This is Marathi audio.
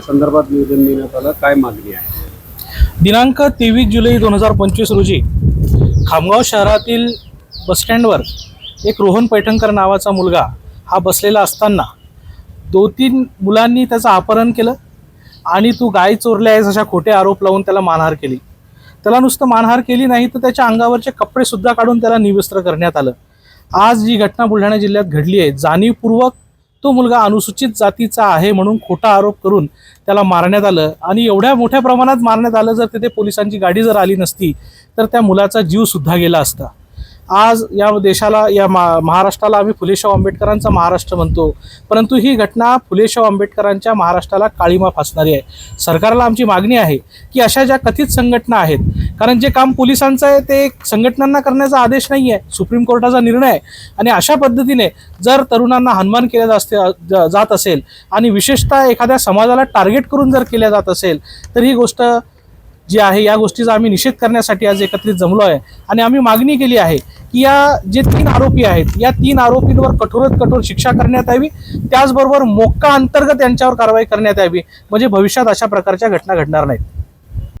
संदर्भात निवेदन देण्यात आलं. काय मागणी आहे? दिनांक तेवीस जुलै दोन हजार पंचवीस रोजी खामगाव शहरातील बसस्टँडवर एक रोहन पैठणकर नावाचा मुलगा हा बसलेला असताना दो तीन मुलांनी त्याचं अपहरण केलं आणि तू गाय चोरले आहेस अशा खोटे आरोप लावून त्याला मानहार केली. त्याला नुसतं मानहार केली नाही तर त्याच्या अंगावरचे कपडे सुद्धा काढून त्याला निवस्त्र करण्यात आलं. आज जी घटना बुलढाणा जिल्ह्यात घडली आहे जाणीवपूर्वक तो मुलगा अनुसूचित जातीचा आहे म्हणून खोटा आरोप करून त्याला मारण्यात आलं. आणि एवढ्या मोठ्या प्रमाणात मारण्यात आलं जर तिथे पोलिसांची गाडी जर आली नसती तर त्या मुलाचा जीव सुद्धा गेला असता. आज या देशाला या मा महाराष्ट्राला आम्ही फुलेशाह आंबेडकरांचा महाराष्ट्र म्हणतो. परंतु ही घटना फुलेशाह आंबेडकरांच्या महाराष्ट्राला काळीमा फासणारी आहे. सरकारला आमची मागणी आहे की अशा ज्या कथित संघटना आहेत कारण जे काम पोलिसांचं आहे ते संघटनांना करण्याचा आदेश नाही आहे सुप्रीम कोर्टाचा निर्णय आहे. आणि अशा पद्धतीने जर तरुणांना हनुमान केल्या जास्त ज- जात असेल आणि विशेषतः एखाद्या समाजाला टार्गेट करून जर केल्या जात असेल तर ही गोष्ट जी आहे या गोष्टीचा आम्ही निषेध करण्यासाठी आज एकत्रित जमलो आहे आणि आम्ही मागणी केली आहे की या जे तीन आरोपी आहेत या तीन आरोपींवर कठोरात कठोर शिक्षा करण्यात यावी. त्याचबरोबर मोक्का अंतर्गत यांच्यावर कारवाई करण्यात यावी. म्हणजे भविष्यात अशा प्रकारच्या घटना घडणार नाहीत.